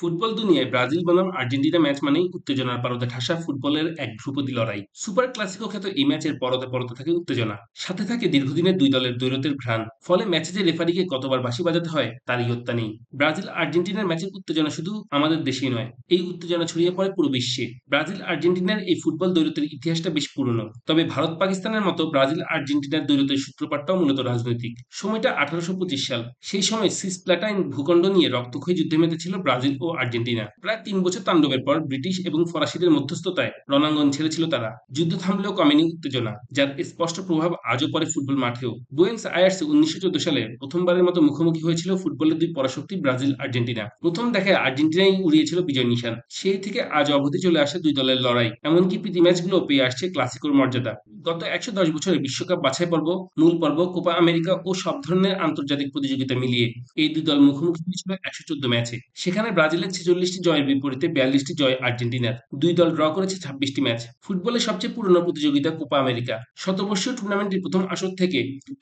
Football দুনিয়ায় Brazil বনাম Argentina match মানেই উত্তেজনার পারদে ঠাসা ফুটবলের এক ধ্রুপদী লড়াই। সুপার ক্লাসিকো খ্যাত এই ম্যাচের পরতে পরতে থাকে উত্তেজনা। সাথে থাকে দীর্ঘদিনের দুই দলের দৈরতের ঘ্রাণ। ফলে ম্যাচে যে রেফারিকে কতবার বাঁশি বাজাতে হয় তার ইয়ত্তা নেই। ব্রাজিল আর্জেন্টিনার ম্যাচের উত্তেজনা শুধু আমাদের দেশেই নয়, এই উত্তেজনা ছড়িয়ে পড়ে পুরো বিশ্বে। ব্রাজিল আর্জেন্টিনার এই ফুটবল দৈরতের ইতিহাসটা বেশ পুরনো। তবে ভারত পাকিস্তানের মতো ব্রাজিল আর্জেন্টিনার দৈরতের সূত্রপাতটাও মূলত রাজনৈতিক। সময়টা আঠারোশো পঁচিশ সাল। সেই সময় সিস প্লাটাইন ভূখণ্ড নিয়ে রক্তক্ষয়ী যুদ্ধে মেতেছিল ব্রাজিল ও আর্জেন্টিনা। প্রায় তিন বছর তাণ্ডবের পর ব্রিটিশ এবং ফরাসিদের মধ্যস্থতায় রণাঙ্গন ছেড়েছিল তারা। যুদ্ধ থামলেও কমেনি উত্তেজনা, যার স্পষ্ট প্রভাব আজও পরে ফুটবল মাঠেও। বুয়েন্স আয়ার্সে উনিশশো সালে প্রথমবারের মতো মুখোমুখি হয়েছিল ফুটবলের দুই পরাশক্তি ব্রাজিল, আর্জেন্টিনা। প্রথম দেখায় আর্জেন্টিনাই উড়িয়েছিল বিজয় নিশান। সেই থেকে আজ অবধি চলে আসে দুই দলের লড়াই। এমনকি প্রীতি ম্যাচগুলো পেয়ে আসছে ক্লাসিকোর মর্যাদা। গত একশো দশ বছরে বিশ্বকাপ বাছাই পর্ব, মূল পর্ব, কোপা আমেরিকা ও সব ধরনের আন্তর্জাতিক প্রতিযোগিতা মিলিয়ে এই দুই দল মুখোমুখি হয়েছিল একশো চোদ্দ ম্যাচে। সেখানে ব্রাজিলের ছেচল্লিশটি জয়ের বিপরীতে বিয়াল্লিশটি জয় আর্জেন্টিনার। দুই দল ড্র করেছে ছাব্বিশটি ম্যাচ। ফুটবলের সবচেয়ে পুরনো প্রতিযোগিতা কোপা আমেরিকা। শতবর্ষীয় টুর্নামেন্টের প্রথম আসর থেকে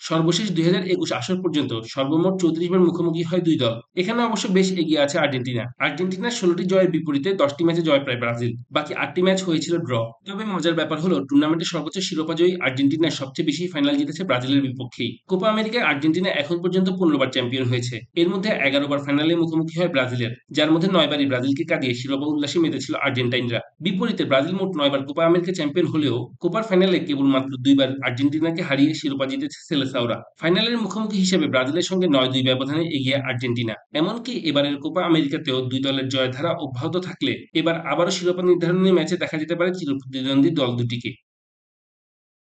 সর্বশেষ দুই হাজার একুশ আসর পর্যন্ত সর্বমোট চৌত্রিশ বার মুখোমুখি হয় দুই দল। এখানে অবশ্য বেশ এগিয়ে আছে আর্জেন্টিনা। আর্জেন্টিনার ষোলোটি জয়ের বিপরীতে দশটি ম্যাচে জয় প্রায় ব্রাজিল। বাকি আটটি ম্যাচ হয়েছিল ড্র। তবে মজার ব্যাপার হলো, টুর্নামেন্টের সর্বোচ্চ শিরোপাজয়ী আর্জেন্টিনার সবচেয়ে বেশি ফাইনাল জিতেছে ব্রাজিলের বিপক্ষেই কোপা আমেরিকায় আর্জেন্টিনা এখন পর্যন্ত পনেরো বার চ্যাম্পিয়ন হয়েছে। এর মধ্যে এগারো বার ফাইনালে মুখোমুখি হয় ব্রাজিলের, যার মধ্যে নয়বারই ব্রাজিলকে কাটিয়ে শিরোপা উল্লাসে মেতেছিল আর্জেন্টাইনরা। বিপরীতে ব্রাজিল মোট নয়বার কোপা আমেরিকা চ্যাম্পিয়ন হলেও কোপার ফাইনালে কেবলমাত্র দুইবার আর্জেন্টিনাকে হারিয়ে শিরোপা জিতেছে সেলেসাওরা। ফাইনালের মুখোমুখি হিসেবে ব্রাজিলের সঙ্গে নয় দুই ব্যবধানে এগিয়ে আর্জেন্টিনা। এমনকি এবারের কোপা আমেরিকাতেও দুই দলের জয়ধারা অব্যাহত থাকলে এবার আবারও শিরোপা নির্ধারণী ম্যাচে দেখা যেতে পারে চিরপ্রতিদ্বন্দ্বী দল দুটিকে।